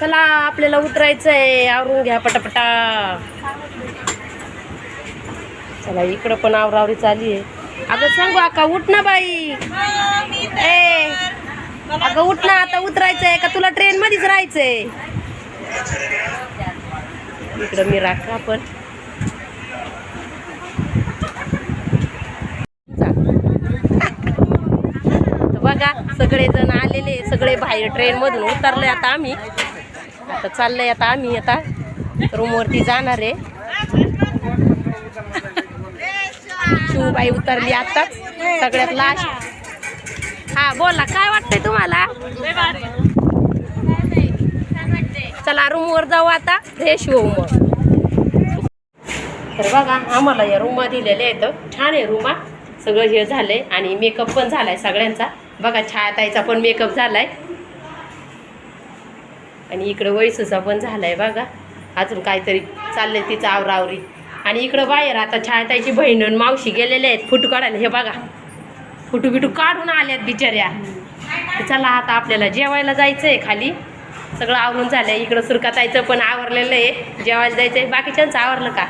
चला आपल्याला उतरायचंय. आवरून घ्या पटापटा. चला इकडं पण आवरावरी चालली आहे. अगं सांगू अका उठ ना बाई. ए अगं उठ ना आता उतरायचंय का? तुला ट्रेन मध्येच राहायचंय. इकडं मी राखा पण. बघा सगळे बघा सगळेजण आलेले सगळे बाहेर ट्रेन मधून उतरले आता आम्ही. आता चाललंय आता आम्ही आता रूमवरती जाणार आहे. शिवबाई उतरली आताच सगळ्यात लास्ट हा बोला काय वाटतंय तुम्हाला? चला रूमवर जाऊ आता. फ्रेश होऊ मग तर बघा आम्हाला या रूमा दिलेल्या आहेत. छान आहे रूमा सगळं हे झालंय आणि मेकअप पण झालाय सगळ्यांचा. बघा छायाताईचा पण मेकअप झालाय. आणि इकडं वैसूचा पण झालाय बघा. अजून काहीतरी चाललंय तिचं आवरावरी आणि इकडं बाहेर आता छायाताईची बहीण आणि मावशी गेलेले आहेत फोटो काढायला. हे बघा. फोटो बिटू काढून आल्यात बिचाऱ्या. चला आता आपल्याला जेवायला जायचं आहे खाली. सगळं आवरून झालं आहे इकडं सुरकाताईचं पण आवरलेलं आहे. जेवायला जायचं आहे बाकीच्यांचं आवरलं का?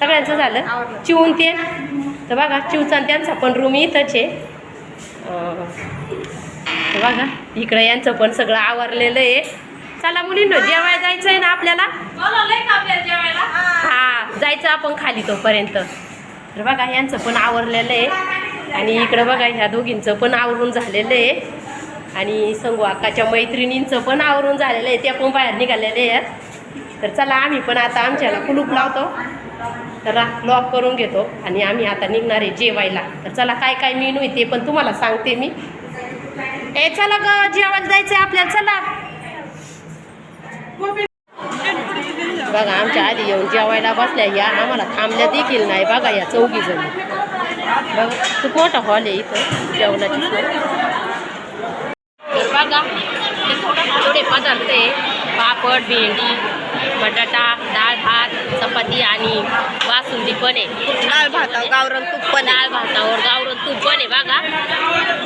सगळ्यांचं झालं? चिवून ते. तर बघा चिवचा त्यांचा पण रूम इथंच आहे. बघा इकडं यांचं पण सगळं आवरलेलं आहे. चला मुलींनो जेवायला जायचं आहे ना आपल्याला? हा जायचं आपण खाली तोपर्यंत. तर बघा यांचं पण आवरलेलं आहे. आणि इकडं बघा ह्या दोघींचं पण आवरून झालेलं आहे. आणि संगू अक्काच्या मैत्रिणींचं पण आवरून झालेलं आहे. त्या पण बाहेर निघालेले आहेत. तर चला आम्ही पण आता आमच्याला कुलूप लावतो. तर लॉक करून घेतो. आणि आम्ही आता निघणार आहे जेवायला. तर चला काय काय मेनू आहे ते पण तुम्हाला सांगते मी. ए चला ग जेवायला जायचं आहे आपल्याला. चला. बघा आमच्या आधी येऊन जेवायला बसल्या या आम्हाला थांबल्या देखील नाही बघा या चौघी जणी. बघा खूप मोठा हॉल आहे इथं जेवणाची सोय. तर बघा थोडं थोडे पदार्थ आहे. पापड भेंडी बटाटा डाळ भात चपाती आणि बासुंदी पण आहे. डाळ भातावर गावरण तूप पण डाळ भातावर गावरण तूप पण आहे बघा.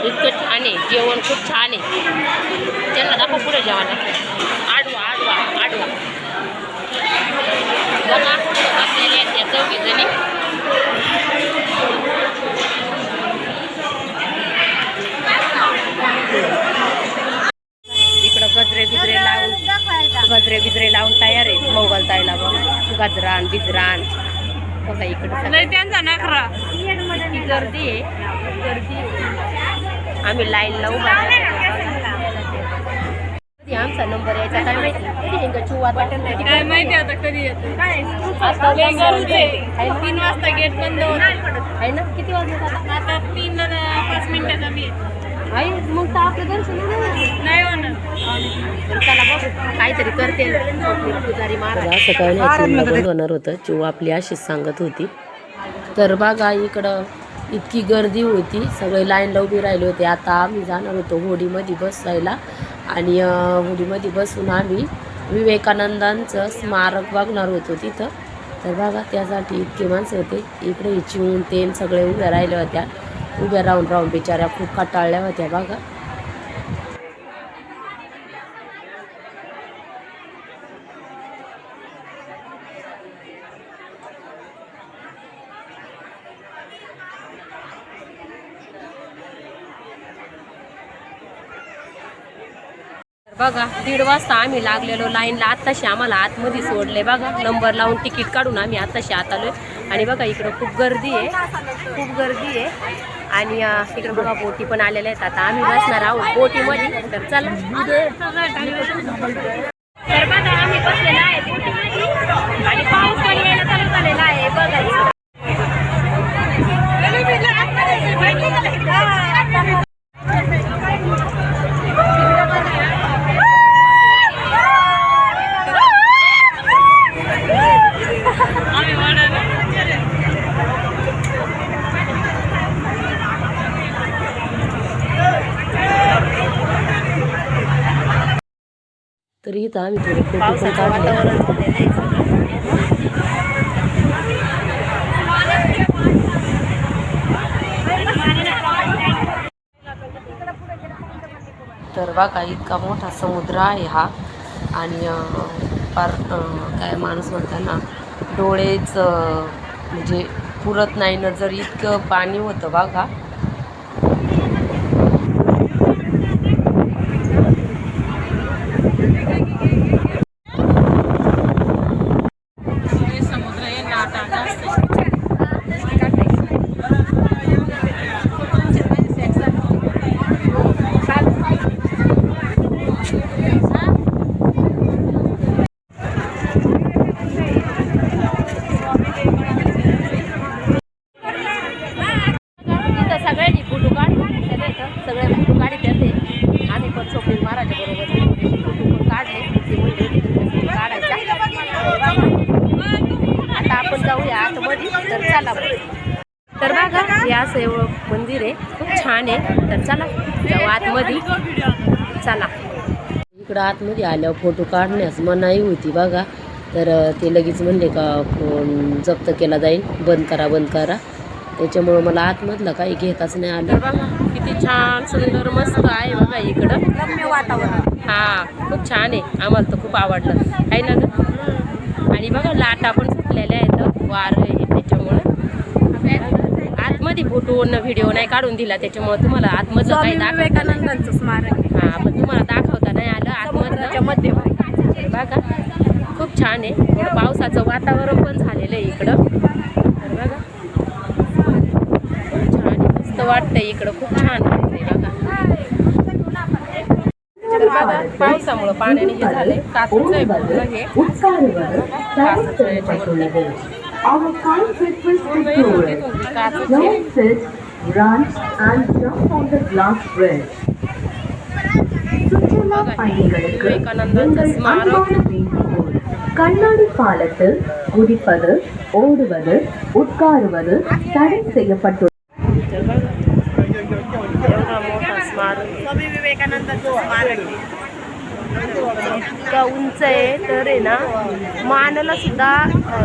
इतकं छान आहे जेवण खूप छान आहे. त्यांना दाखव पुढे जेवायला. आहेत त्या इकडं गजरे बिजरे लावून गजरे बिजरे लावून तयार आहे मोगल ताईला बघ गजरान बिजरान. बघा इकडं त्यांचा नखरा. इतकी गर्दी आहे. गर्दी. आम्ही लाईन लावू आमचा नंबर यायचा काय माहिती काय? माहिती आता कधी येतो? तीन वाजता गेट बंद होत. आहे ना? किती वाजले आता आता तीन पाच मग तर आपलं दर्शन. नाही होणार. काहीतरी करते. पुजारी महाराज. असं काय नाही बंद होणार होतं. चिव आपली अशीच सांगत होती. तर बघा इकडं इतकी गर्दी होती. सगळे लाईनला उभी राहिले होते. आता आम्ही जाणार होतो होडीमध्ये बसायला. आणि होलीमध्ये बसून आम्ही विवेकानंदांचं स्मारक बघणार होतो तिथं. तर बघा त्यासाठी इतके माणसं होते. इकडे चिवून तेन सगळे उभ्या राहिल्या होत्या. उभ्या राहून राहून बिचाऱ्या खूप कटाळल्या होत्या बघा. बघा दीड वाजता आम्ही लागलेलो लाईनला. आत्ताशी आम्हाला आतमध्ये सोडले बघा. नंबर लावून तिकीट काढून आम्ही आत्ताशी आत आलोय आणि बघा इकडं खूप गर्दी आहे. खूप गर्दी आहे. आणि इकडं बघा बोटी पण आलेल्या आहेत. आता आम्ही बसणार आहोत बोटीमध्ये. तर चला. तर बघा आम्ही बसलेलो आहे बोटीमध्ये. आणि पाऊस पण यायला चालू झालेला आहे बघा इकडं. आम्ही वाढायला तर इथं आम्ही थोडे फोटो पण काढले. तर बघा इतका मोठा समुद्र आहे हा. आणि फार काय माणूस म्हणताना डोळेच म्हणजे पुरत नाही नजर. इतकं पाणी होतं बघा हे समुद्र आहे लाटा जास्त तिथं सगळ्यांनी फोटो काढले त्याला इथं सगळे फोटो काढले त्याचे आम्ही पण स्वप्नील महाराजा बरोबर फोटो पण काढले ते म्हणले होते तिथे photo काढायचा आता आपण जाऊया आतमध्ये तर चला मग. तर बघा हे असं मंदिर आहे. खूप छान आहे. तर चला जाऊ आतमध्ये. चला. इकडं आतमध्ये आल्यावर फोटो काढण्यास मनाई होती बघा. तर ते लगेच म्हणले का फोन जप्त केला जाईल. बंद करा बंद करा. त्याच्यामुळं मला आतमधलं काही घेताच नाही आलं. बघा किती छान सुंदर मस्त आहे बघा इकडं. रम्य वातावरण. हा खूप छान आहे. आम्हाला तर खूप आवडलं. आहे ना आणि बघा लाटा पण सुटलेल्या आहेत. वार आहे त्याच्यामुळं. आतमध्ये फोटो न व्हिडिओ नाही काढून दिला त्याच्यामुळे तुम्हाला आतमधलं स्वामी काही दाखवता नाही. विवेकानंदांचं स्मारक. हा पण तुम्हाला दाखवता नाही आलं आतमधलं. मध्यभागी. बघा खूप छान आहे. थोडं पावसाचं वातावरण पण झालेलं आहे इकडं. तर बघा. खूप छान आहे. मस्त वाटतंय इकडं. खूप छान वाटतंय बघा. तर बघा पावसामुळं पाण्याने हे झालंय. काचूचं आहे पूर्ण हे. काचूचं याच्यावरती. Our kind breakfast पूर्ण is येत होते over. थोडी काचूचे Don't sit, run and jump on the glass bridge. சுற்றுலா பயணிகளுக்கு விவேகானந்தா நீங்கள் ஸ்மாரக். அன்பான வேண்டுகோள் கண்ணாடி பாலத்தில் குதிப்பது ஓடுவது உட்காருவது தடை செய்யப்பட்டுள்ளது तर बघा एवढा मोठा स्मारक स्वामी विवेकानंदांचं स्मारक आहे. इतका उंच आहे तर आहे ना मानाला सुद्धा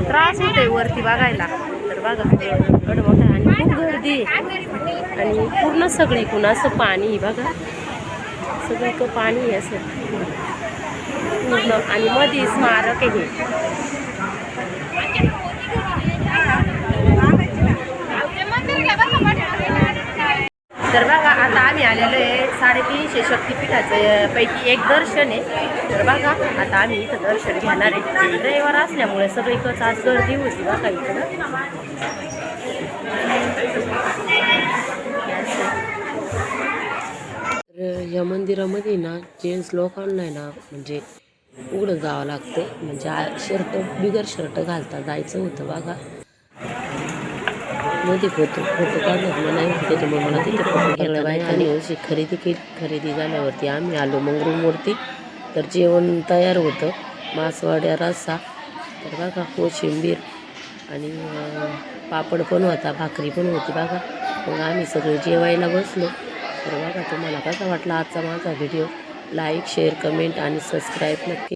त्रास होतोय वरती बघायला. तर बघा एवढं मोठं आहे. आणि खूप गर्दी आहे. आणि पूर्ण सगळीकडून असं पाणी आहे बघा. सगळीकडं पाणी आहे असं. पूर्ण. आणि मध्ये स्मारक आहे. तर बघा आता आम्ही आलेलो आहे साडेतीनशे शक्तीपीठाचं पैकी एक दर्शन आहे. तर बघा आता आम्ही इथं दर्शन घेणार आहे. रविवार असल्यामुळे सगळीकडं आज गर्दी होती बघा इकडं तर या मंदिरामध्ये ना जेंट्स लोकांना आहे ना म्हणजे उघडं जावं लागतं म्हणजे शर्ट बिगर शर्ट घालता जायचं होतं बघा. मध्ये फोटो फोटो काढण्यात मला नाही त्याच्यामुळे मला तिथे फोटो घ्यायला बायकांनी अशी खरेदी केली खरेदी झाल्यावरती आम्ही आलो मग रूमवरती तर जेवण तयार होतं मासवाड्या रस्सा तर बघा कोशिंबीर आणि पापड पण होता भाकरी पण होती बघा मग आम्ही सगळे जेवायला बसलो तर बघा तुम्हाला कसा वाटला आजचा माझा व्हिडिओ लाईक शेअर कमेंट आणि सबस्क्राईब नक्की